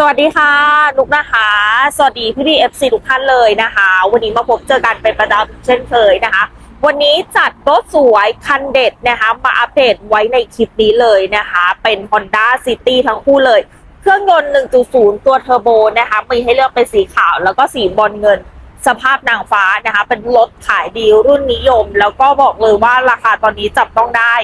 สวัสดีค่ะนุกนะคะ สวัสดีพี่พี่เอฟซีทุกท่านเลยนะคะ วันนี้มาพบเจอกันเป็นประจำเช่นเคยนะคะ วันนี้จัดรถสวยคันเด็ดนะคะ มาอัปเดตไว้ในคลิปนี้เลยนะคะ เป็น Honda City ทั้งคู่เลย เครื่องยนต์ 1.0 ตัวเทอร์โบนะคะ มีให้เลือกเป็นสีขาวแล้วก็สีบอลเงิน สภาพนางฟ้านะคะ เป็นรถขายดีรุ่นนิยม แล้วก็บอกเลยว่าราคาตอนนี้จับต้องได้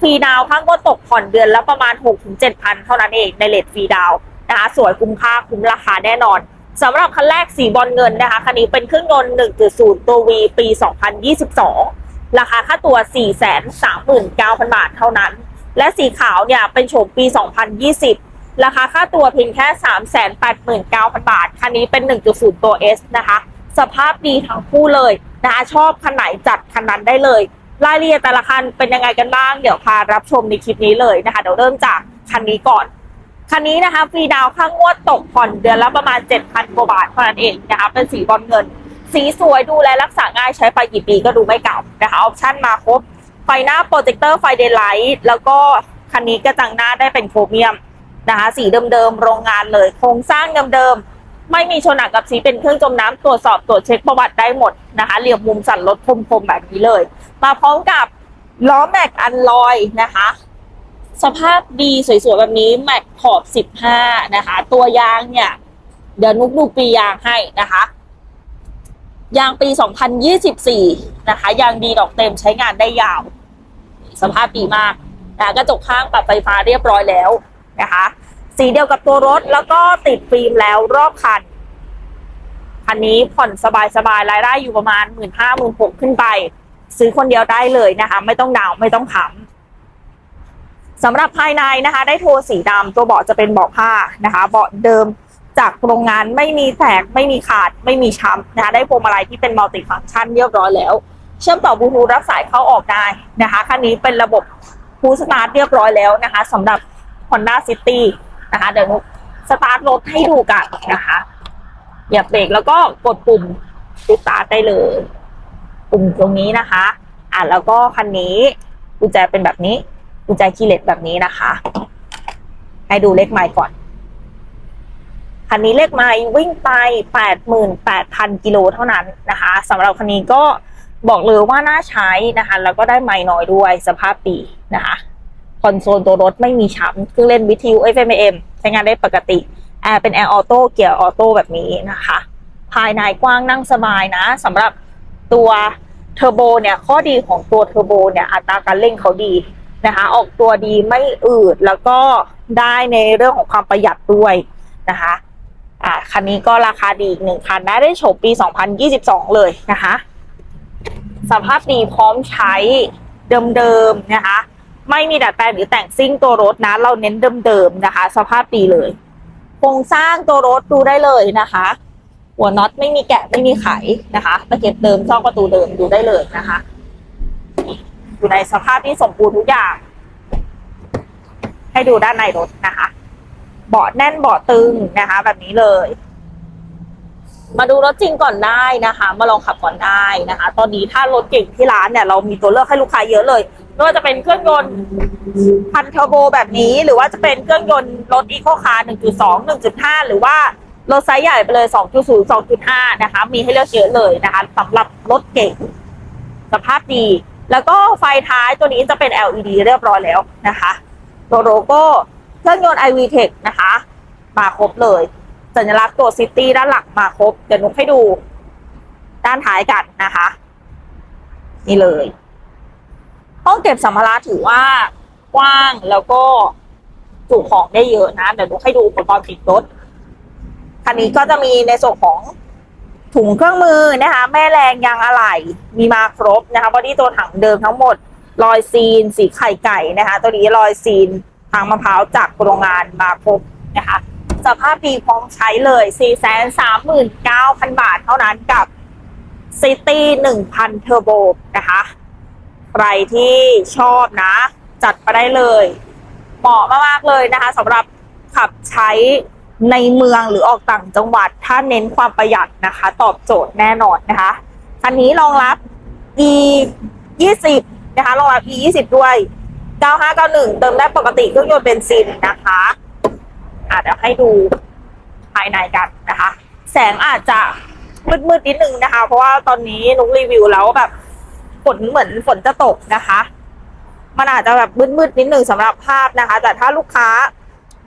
ฟรีดาวข้างก็ตกผ่อนเดือนละประมาณ 6-7พันเท่านั้นเองในเลทฟรีดาว นะคะสวยคุ้มค่าคุ้มราคาแน่นอนสำหรับคันแรกสีบอลเงินนะคะคันนี้เป็นเครื่องยนต์ 1.0 ตัว V ปี 2022 ราคาค่าตัว 439,000 บาทเท่านั้น และสีขาวเนี่ยเป็นโฉมปี 2020 ราคาค่าตัวเพียงแค่ 389,000 บาท คันนี้เป็น 1.0 ตัว S นะคะ สภาพดีทั้งคู่เลยนะคะชอบคันไหนจัดคันนั้นได้เลย รายละเอียดแต่ละคันเป็นยังไงกันบ้าง เดี๋ยวพารับชมในคลิปนี้เลยนะคะ เดี๋ยวเริ่มจากคันนี้ก่อน คันนี้นะคะฟรีดาวข้างงวดตกผ่อนเดือนละประมาณ 7,000กว่าบาทเท่านั้นเองนะคะเป็นสีบอลเงิน สีสวยดูแลรักษาง่ายใช้ไปกี่ปีก็ดูไม่เก่านะคะออปชั่นมาครบไฟหน้าโปรเจคเตอร์ไฟเดย์ไลท์แล้วก็คันนี้กระจังหน้าได้เป็นโครเมียมนะคะสีเดิมๆโรงงานเลยโครงสร้างเดิมๆไม่มีชนหนักกับสีเป็นเครื่องจมน้ำตรวจสอบตรวจเช็คประวัติได้หมดนะคะเหลี่ยมมุมสั่นรถคมๆแบบนี้เลย มาพร้อมกับล้อแม็กอันลอยนะคะ สภาพดีสวยๆแบบนี้แม็กขอบ 15 นะคะ ตัวยางเนี่ย เดี๋ยวนุกดูปียางให้นะคะ ยางปี 2024 นะคะ ยางดีดอกเต็มใช้งานได้ยาว สภาพดีมากนะกระจกข้างปรับไฟฟ้าเรียบร้อยแล้วนะคะ สีเดียวกับตัวรถแล้วก็ติดฟิล์มแล้วรอบคัน คันนี้ผ่อนสบายๆรายได้อยู่ประมาณ 1 5 0 0 0 1 6ขึ้นไป ซื้อคนเดียวได้เลยนะคะ ไม่ต้องดาวไม่ต้องขำ สำหรับภายในนะคะ ได้โทสีดำตัวเบาะจะเป็นเบาะผ้านะคะ เบาะเดิมจากโรงงานไม่มีแตกไม่มีขาดไม่มีช้ำนะคะ ได้พวงมาลัยที่เป็นมัลติฟังก์ชันเรียบร้อยแล้ว เชื่อมต่อบลูทูธรับสายเข้าออกได้นะคะคันนี้เป็นระบบพูสตาร์ทเรียบร้อยแล้วนะคะสำหรับ Honda City นะคะ เดี๋ยวสตาร์ทรถให้ดูกันนะคะเหยียบเบรกแล้วก็กดปุ่มสตาร์ทได้เลย ปุ่มตรงนี้นะคะ อะแล้วก็คันนี้กุญแจเป็นแบบนี้ กุญแจคีย์เลสแบบนี้นะคะ ให้ดูเลขไมล์ก่อน คันนี้เลขไมล์วิ่งไป 88,000 กิโลเท่านั้นนะคะสำหรับคันนี้ก็บอกเลยว่าน่าใช้นะคะ แล้วก็ได้ไมล์น้อยด้วยสภาพดีนะคะคอนโซลตัวรถไม่มีช้ำเครื่องเล่นวิทยุ FM AM ใช้งานได้ปกติแอร์เป็นแอร์ออโต้เกียร์ออโต้แบบนี้นะคะ ภายในกว้างนั่งสบายนะสำหรับตัวเทอร์โบเนี่ยข้อดีของตัวเทอร์โบเนี่ยอัตราการเร่งเขาดี นะคะ ออกตัวดีไม่อืดแล้วก็ได้ในเรื่องของความประหยัดด้วยนะคะอ่าคันนี้ก็ราคาดีอีกหนึ่งคันได้ได้โฉมปี 2022 เลยนะคะ สภาพดีพร้อมใช้เดิมๆนะคะ ไม่มีดัดแปลงหรือแต่งซิ่งตัวรถนะ เราเน้นเดิมๆนะคะ สภาพดีเลยโครงสร้างตัวรถดูได้เลยนะคะ หัวน็อตไม่มีแกะไม่มีไขนะคะตะเข็บเดิมช่องประตูเดิมดูได้เลยนะคะ อยู่ในสภาพที่สมบูรณ์ทุกอย่าง ให้ดูด้านในรถนะคะ เบาะแน่นเบาะตึงนะคะ แบบนี้เลย มาดูรถจริงก่อนได้นะคะ มาลองขับก่อนได้นะคะ ตอนนี้ถ้ารถเก่งที่ร้านเนี่ยเรามีตัวเลือกให้ลูกค้าเยอะเลยไม่ว่าจะเป็นเครื่องยนต์พันเทอร์โบแบบนี้ หรือว่าจะเป็นเครื่องยนต์รถอีโคคาร์1.2 1.5 หรือว่ารถไซส์ใหญ่ไปเลย 2.0 2.5 นะคะ มีให้เลือกเยอะเลยนะคะสำหรับรถเก่ง สภาพดี แล้วก็ไฟท้ายตัวนี้จะเป็น LED เรียบร้อยแล้วนะคะตัวโลโก้เครื่องยนต์ iV Tech นะคะ มาครบเลย สัญลักษณ์ตัวซิตี้ด้านหลังมาครบ เดี๋ยวนุกให้ดูด้านท้ายกันนะคะ นี่เลยห้องเก็บสัมภาระถือว่ากว้างแล้วก็จุของได้เยอะนะ เดี๋ยวนุกให้ดูอุปกรณ์ติดรถคันนี้ก็จะมีในส่วนของ ถุงเครื่องมือนะคะ แม่แรงยางอะไหล่มีมาครบนะคะบอดี้ตัวถังเดิมทั้งหมดรอยซีน สีไข่ไก่นะคะ ตัวนี้รอยซีนทางมะพร้าวจากโรงงานมาครบนะคะ สภาพดีพร้อมใช้เลย 439,000 บาทเท่านั้นกับ City 1,000 Turbo นะคะ ใครที่ชอบนะ จัดไปได้เลย เหมาะมากๆเลยนะคะสำหรับขับใช้ ในเมืองหรือออกต่างจังหวัด ถ้าเน้นความประหยัดนะคะ ตอบโจทย์แน่นอนนะคะคันนี้รองรับ e 20นะคะรองรับ e 20ด้วย 9591 เติมได้ปกติเครื่องยนต์เบนซินนะคะอะเดี๋ยวให้ดูภายในกันนะคะ แสงอาจจะมืดๆนิดนึงนะคะ เพราะว่าตอนนี้นุกรีวิวแล้วแบบฝนเหมือนฝนจะตกนะคะ มันอาจจะแบบมืดๆนิดนึงสำหรับภาพนะคะ แต่ถ้าลูกค้า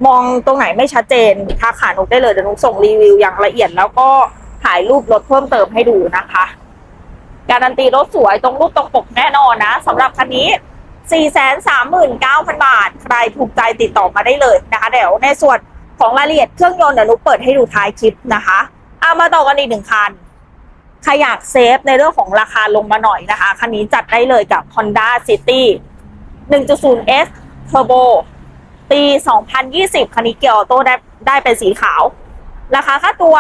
มองตรงไหนไม่ชัดเจนทักหานุกได้เลยเดี๋ยวนุกส่งรีวิวอย่างละเอียด แล้วก็ถ่ายรูปรถเพิ่มเติมให้ดูนะคะ การันตีรถสวยตรงรูปตรงปกแน่นอนนะสำหรับคันนี้ 439,000 บาท ใครถูกใจติดต่อมาได้เลยนะคะเดี๋ยวในส่วนของรายละเอียดเครื่องยนต์เดี๋ยวนุกเปิดให้ดูท้ายคลิปนะคะเอามาต่อกันอีกหนึ่งคันใครอยากเซฟในเรื่องของราคาลงมาหน่อยนะคะ คันนี้จัดได้เลยกับ Honda City 1.0S Turbo ปี 2020 คันนี้เกียร์ออโต้ได้ได้เป็นสีขาว ราคาค่าตัว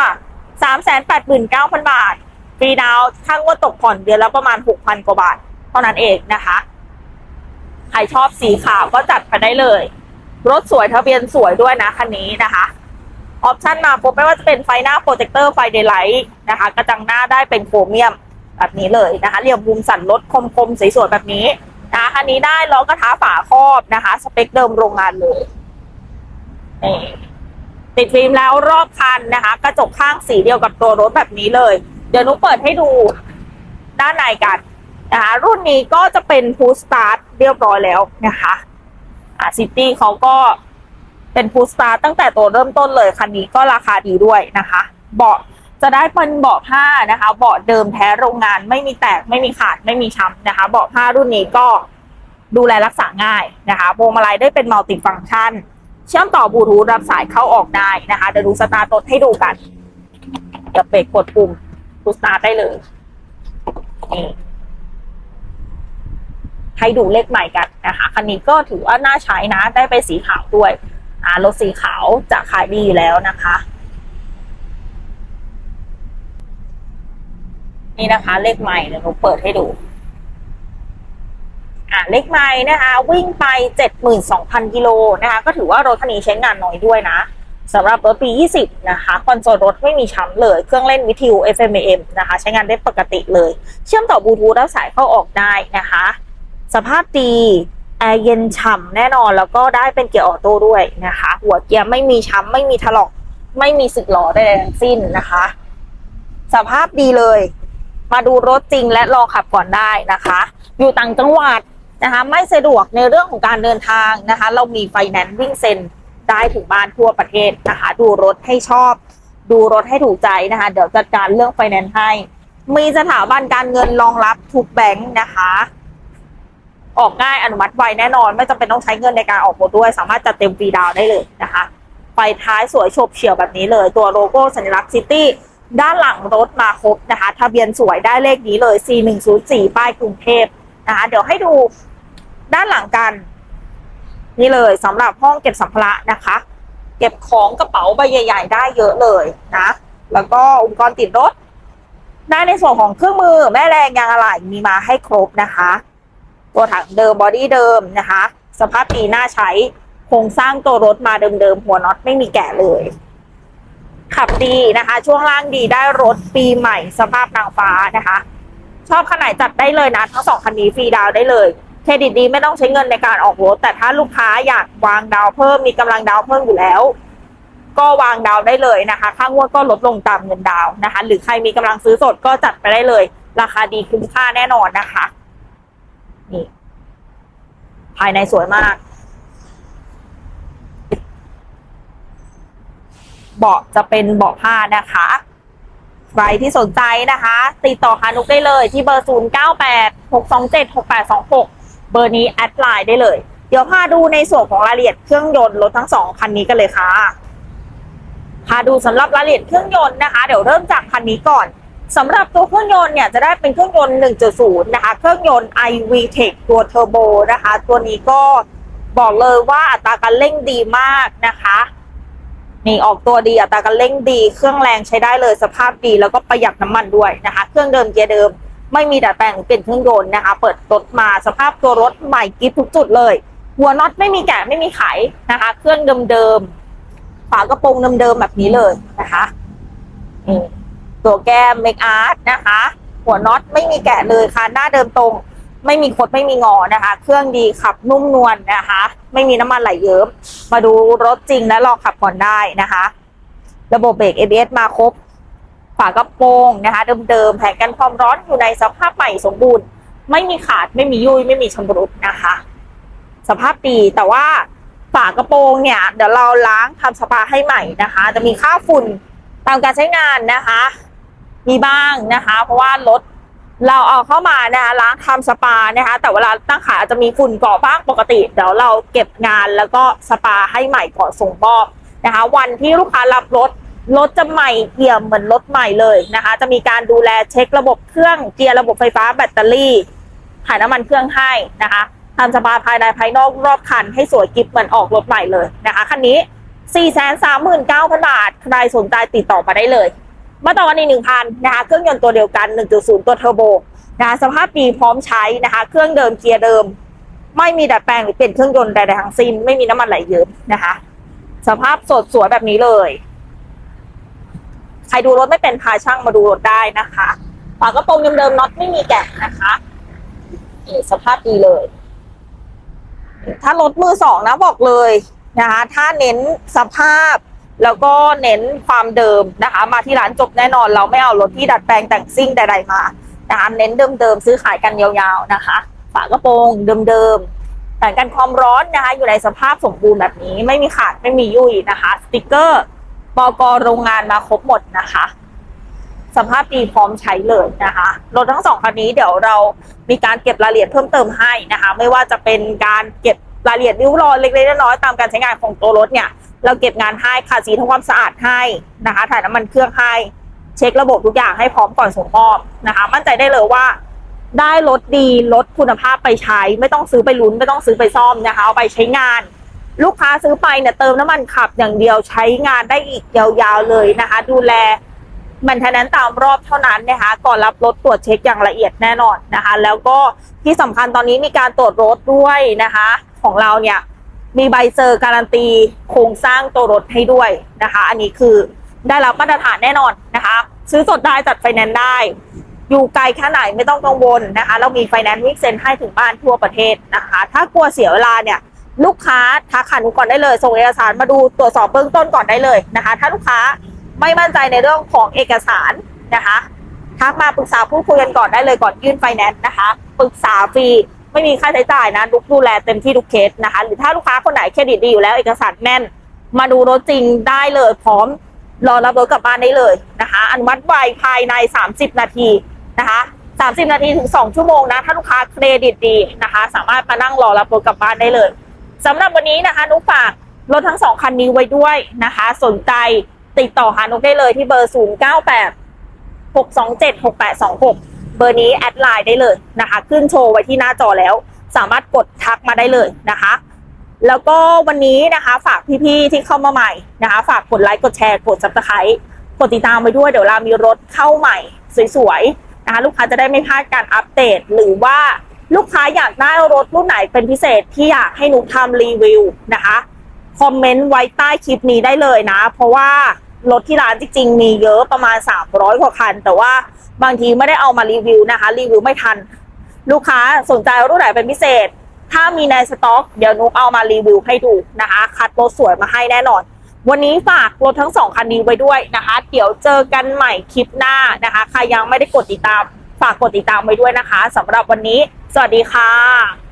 389,000 บาทฟรีดาวน์ถ้างวดตกผ่อนเดือนละประมาณ 6,000 กว่าบาท เท่านั้นเองนะคะ ใครชอบสีขาวก็จัดไปได้เลย รถสวยทะเบียนสวยด้วยนะคันนี้นะคะออปชันมาปุ๊บไม่ว่าจะเป็นไฟหน้าโปรเจคเตอร์ไฟเดย์ไลท์นะคะ กระจังหน้าได้เป็นโครเมียมแบบนี้เลยนะคะเหลี่ยมมุมสันรถคมๆสวยๆแบบนี้ นะคะคันนี้ได้ล้อกระทะฝาครอบนะคะ สเปคเดิมโรงงานเลยนี่ติดฟิล์มแล้วรอบคันนะคะ กระจกข้างสีเดียวกับตัวรถแบบนี้เลย เดี๋ยวนุกเปิดให้ดูด้านในกันนะคะ รุ่นนี้ก็จะเป็นฟูสตาร์ทเรียบร้อยแล้วนะคะอ่าซิตี้เขาก็เป็นฟูสตาร์ทตั้งแต่ตัวเริ่มต้นเลย คันนี้ก็ราคาดีด้วยนะคะ เบาะ จะได้เป็นเบาะผ้านะคะ เบาะเดิมแท้โรงงานไม่มีแตกไม่มีขาดไม่มีช้ำนะคะ เบาะผ้ารุ่นนี้ก็ดูแลรักษาง่ายนะคะพวงมาลัยได้เป็นมัลติฟังก์ชัน เชื่อมต่อบลูทูธรับสายเข้าออกได้นะคะเดี๋ยวดูสตาร์ทรถให้ดูกันเดี๋ยวเบรกกดปุ่มดูสตาร์ทได้เลยนี่ให้ดูเลขใหม่กันนะคะคันนี้ก็ถือว่าน่าใช้นะ ได้ไปสีขาวด้วยอ่ารถสีขาวจะขายดีอยู่แล้วนะคะ นี่นะคะ เลขใหม่เดี๋ยวหนูเปิดให้ดู อ่าเลขใหม่นะคะ วิ่งไป72,000กิโลนะคะ ก็ถือว่ารถคันนี้ใช้งานน้อยด้วยนะสำหรับรถปี 20 นะคะ คอนโซลรถไม่มีช้ำเลย เครื่องเล่นวิทยุ FM AM นะคะ ใช้งานได้ปกติเลย เชื่อมต่อบลูทูธแล้วสายเข้าออกได้นะคะ สภาพดีแอร์เย็นฉ่ำแน่นอนแล้วก็ได้เป็นเกียร์ออโต้ด้วยนะคะ หัวเกียร์ไม่มีช้ำไม่มีถลอก ไม่มีสึกหลอใดๆทั้งสิ้นนะคะ สภาพดีเลย มาดูรถจริงและลองขับก่อนได้นะคะ อยู่ต่างจังหวัดนะคะ ไม่สะดวกในเรื่องของการเดินทางนะคะ เรามีไฟแนนซ์วิ่งเซ็นได้ถึงบ้านทั่วประเทศนะคะ ดูรถให้ชอบ ดูรถให้ถูกใจนะคะ เดี๋ยวจัดการเรื่องไฟแนนซ์ให้ มีสถาบันการเงินรองรับทุกแบงค์นะคะ ออกง่ายอนุมัติไวแน่นอน ไม่จำเป็นต้องใช้เงินในการออกรถด้วย สามารถจัดเต็มฟรีดาวได้เลยนะคะไฟท้ายสวยโฉบเฉี่ยวแบบนี้เลย ตัวโลโก้สัญลักษณ์ซิตี้ ด้านหลังรถมาครบนะคะ ทะเบียนสวยได้เลขนี้เลย C104 ป้ายกรุงเทพนะคะ เดี๋ยวให้ดูด้านหลังกัน นี่เลยสำหรับห้องเก็บสัมภาระนะคะ เก็บของกระเป๋าใบใหญ่ ๆ ได้เยอะเลยนะ แล้วก็อุปกรณ์ติดรถได้ในส่วนของเครื่องมือแม่แรงยางอะไหล่มีมาให้ครบนะคะ ตัวถังเดิมบอดี้เดิมนะคะ สภาพดีน่าใช้โครงสร้างตัวรถมาเดิมๆหัวน็อตไม่มีแกะเลย ขับดีนะคะ ช่วงล่างดีได้รถปีใหม่สภาพนางฟ้านะคะ ชอบคันไหนจัดได้เลยนะ ทั้งสองคันนี้ฟรีดาวได้เลยเครดิตดีไม่ต้องใช้เงินในการออกรถ แต่ถ้าลูกค้าอยากวางดาวเพิ่มมีกำลังดาวเพิ่มอยู่แล้ว ก็วางดาวได้เลยนะคะค่างวดก็ลดลงตามเงินดาวนะคะ หรือใครมีกำลังซื้อสดก็จัดไปได้เลย ราคาดีคุ้มค่าแน่นอนนะคะ นี่ ภายในสวยมาก เบาะจะเป็นเบาะผ้านะคะ ใครที่สนใจนะคะ ติดต่อหานุกได้เลยที่เบอร์ 0 9 8 6 2 7 6 8 2 6 เบอร์นี้แอดไลน์ได้เลย เดี๋ยวพาดูในส่วนของรายละเอียดเครื่องยนต์รถทั้งสองคันนี้กันเลยค่ะพาดูสำหรับรายละเอียดเครื่องยนต์นะคะ เดี๋ยวเริ่มจากคันนี้ก่อนสำหรับตัวเครื่องยนต์เนี่ยจะได้เป็นเครื่องยนต์ 1.0 นะคะ เครื่องยนต์ iVTEC ตัวเทอร์โบนะคะ ตัวนี้ก็บอกเลยว่าอัตราการเร่งดีมากนะคะ นี่ออกตัวดีอัตราการเร่งดี เครื่องแรงใช้ได้เลยสภาพดีแล้วก็ประหยัดน้ำมันด้วยนะคะ เครื่องเดิมเกียร์เดิม ไม่มีดัดแปลงหรือเปลี่ยนเครื่องยนต์นะคะ เปิดรถมาสภาพตัวรถใหม่กิ๊บทุกจุดเลย หัวน็อตไม่มีแกะไม่มีไขนะคะ เครื่องเดิมๆฝากระโปรงเดิมๆแบบนี้เลยนะคะนี่ตัวแก้มเมคอาร์ตนะคะ หัวน็อตไม่มีแกะเลยค่ะหน้าเดิมตรง ไม่มีคดไม่มีงอนะคะ เครื่องดีขับนุ่มนวลนะคะ ไม่มีน้ำมันไหลเยิ้มมาดูรถจริงและลองขับก่อนได้นะคะ ระบบเบรก ABS มาครบฝากระโปรงนะคะ เดิมๆแผงกันความร้อนอยู่ในสภาพใหม่สมบูรณ์ ไม่มีขาดไม่มียุยไม่มีชำรุดนะคะ สภาพดีแต่ว่าฝากระโปรงเนี่ย เดี๋ยวเราล้างทำสปาให้ใหม่นะคะ จะมีค่าฝุ่นตามการใช้งานนะคะ มีบ้างนะคะ เพราะว่ารถ เราเอาเข้ามานะคะล้างทำสปานะคะ แต่เวลาตั้งขาอาจจะมีฝุ่นเกาะบ้างปกติเดี๋ยวเราเก็บงานแล้วก็สปาให้ใหม่ก่อนส่งมอบนะคะ วันที่ลูกค้ารับรถรถจะใหม่เอี่ยมเหมือนรถใหม่เลยนะคะ จะมีการดูแลเช็คระบบเครื่องเกียร์ระบบไฟฟ้าแบตเตอรี่ถ่ายน้ำมันเครื่องให้นะคะทำสปาภายในภายนอกรอบคันให้สวยกิฟเหมือนออกรถใหม่เลยนะคะคันนี้ 439,000 บาท ใครสนใจติดต่อมาได้เลย มาต่อกันอีกหนึ่งพันนะคะเครื่องยนต์ตัวเดียวกัน 1.0 ตัวเทอร์โบนะคะสภาพดีพร้อมใช้นะคะ เครื่องเดิมเกียร์เดิม ไม่มีดัดแปลงหรือเปลี่ยนเครื่องยนต์ใดๆทั้งสิ้นไม่มีน้ำมันไหลเยิ้มนะคะ สภาพสดสวยแบบนี้เลย ใครดูรถไม่เป็นพาช่างมาดูรถได้นะคะฝากระโปรงเดิมๆน็อตไม่มีแกะนะคะสภาพดีเลย ถ้ารถมือสองนะบอกเลยนะคะ ถ้าเน้นสภาพ แล้วก็เน้นความเดิมนะคะ มาที่ร้านจบแน่นอน เราไม่เอารถที่ดัดแปลงแต่งซิ่งใดๆมานะคะเน้นเดิมๆซื้อขายกันยาวๆนะคะ ฝากระโปรงเดิมๆแต่งกันความร้อนนะคะ อยู่ในสภาพสมบูรณ์แบบนี้ไม่มีขาดไม่มียุ่ยนะคะสติกเกอร์ปกโรงงานมาครบหมดนะคะสภาพดีพร้อมใช้เลยนะคะรถทั้งสองคันนี้เดี๋ยวเรามีการเก็บรายละเอียดเพิ่มเติมให้นะคะ ไม่ว่าจะเป็นการเก็บรายละเอียดริ้วรอยเล็กๆน้อยๆตามการใช้งานของตัวรถเนี่ย เราเก็บงานให้ขาดสีทำความสะอาดให้นะคะ ถ่ายน้ำมันเครื่องให้เช็คระบบทุกอย่างให้พร้อมก่อนส่งมอบนะคะ มั่นใจได้เลยว่าได้รถดีรถคุณภาพไปใช้ ไม่ต้องซื้อไปลุ้นไม่ต้องซื้อไปซ่อมนะคะ เอาไปใช้งาน ลูกค้าซื้อไปเนี่ยเติมน้ำมันขับอย่างเดียวใช้งานได้อีกยาวๆเลยนะคะ ดูแลมันทนั้นตามรอบเท่านั้นนะคะก่อนรับรถตรวจเช็คอย่างละเอียดแน่นอนนะคะ แล้วก็ที่สำคัญตอนนี้มีการตรวจรถด้วยนะคะ ของเราเนี่ย มีใบเซอร์การันตีโครงสร้างตัวรถให้ด้วยนะคะ อันนี้คือได้รับมาตรฐานแน่นอนนะคะ ซื้อสดได้จัดไฟแนนซ์ได้ อยู่ไกลแค่ไหนไม่ต้องกังวลนะคะ เรามีไฟแนนซ์วิ่งเซ็นให้ถึงบ้านทั่วประเทศนะคะ ถ้ากลัวเสียเวลาเนี่ยลูกค้าทักหาหนูก่อนได้เลย ส่งเอกสารมาดูตรวจสอบเบื้องต้นก่อนได้เลยนะคะ ถ้าลูกค้าไม่มั่นใจในเรื่องของเอกสารนะคะทักมาปรึกษาพูดคุยกันก่อนได้เลยก่อนยื่นไฟแนนซ์นะคะ ปรึกษาฟรี ไม่มีค่าใช้จ่ายนะลุกดูแลเต็มที่ทุกเคสนะคะ หรือถ้าลูกค้าคนไหนเครดิตดีอยู่แล้วเอกสารแน่น มาดูรถจริงได้เลย พร้อมรอรับรถกลับบ้านได้เลยนะคะอนุมัติไวภายใน 30 นาทีนะคะ30 นาทีถึง 2 ชั่วโมงนะ ถ้าลูกค้าเครดิตดีนะคะ สามารถมานั่งรอรับรถกลับบ้านได้เลยสำหรับวันนี้นะคะนุกฝากรถทั้งสองคันนี้ไว้ด้วยนะคะ สนใจติดต่อหานุกได้เลยที่เบอร์ 0 9 8 6 2 7 6 8 2 6 เบอร์นี้แอดไลน์ได้เลยนะคะ ขึ้นโชว์ไว้ที่หน้าจอแล้ว สามารถกดทักมาได้เลยนะคะ แล้วก็วันนี้นะคะฝากพี่ๆที่เข้ามาใหม่นะคะ ฝากกดไลค์กดแชร์กด subscribe กดติดตามไปด้วยเดี๋ยวเรามีรถเข้าใหม่สวยๆนะคะ ลูกค้าจะได้ไม่พลาดการอัปเดต หรือว่าลูกค้าอยากได้รถรุ่นไหนเป็นพิเศษที่อยากให้หนุทำรีวิวนะคะคอมเมนต์ไว้ใต้คลิปนี้ได้เลยนะ เพราะว่ารถที่ร้านจริงๆ มีเยอะประมาณ 300 กว่าคัน แต่ว่า บางทีไม่ได้เอามารีวิวนะคะ รีวิวไม่ทัน ลูกค้าสนใจรุ่นไหนเป็นพิเศษ ถ้ามีในสต็อก เดี๋ยวนุกเอามารีวิวให้ดูนะคะ คัดรถสวยมาให้แน่นอน วันนี้ฝากรถทั้งสองคันนี้ไว้ด้วยนะคะ เดี๋ยวเจอกันใหม่คลิปหน้านะคะ ใครยังไม่ได้กดติดตาม ฝากกดติดตามไว้ด้วยนะคะสำหรับวันนี้ สวัสดีค่ะ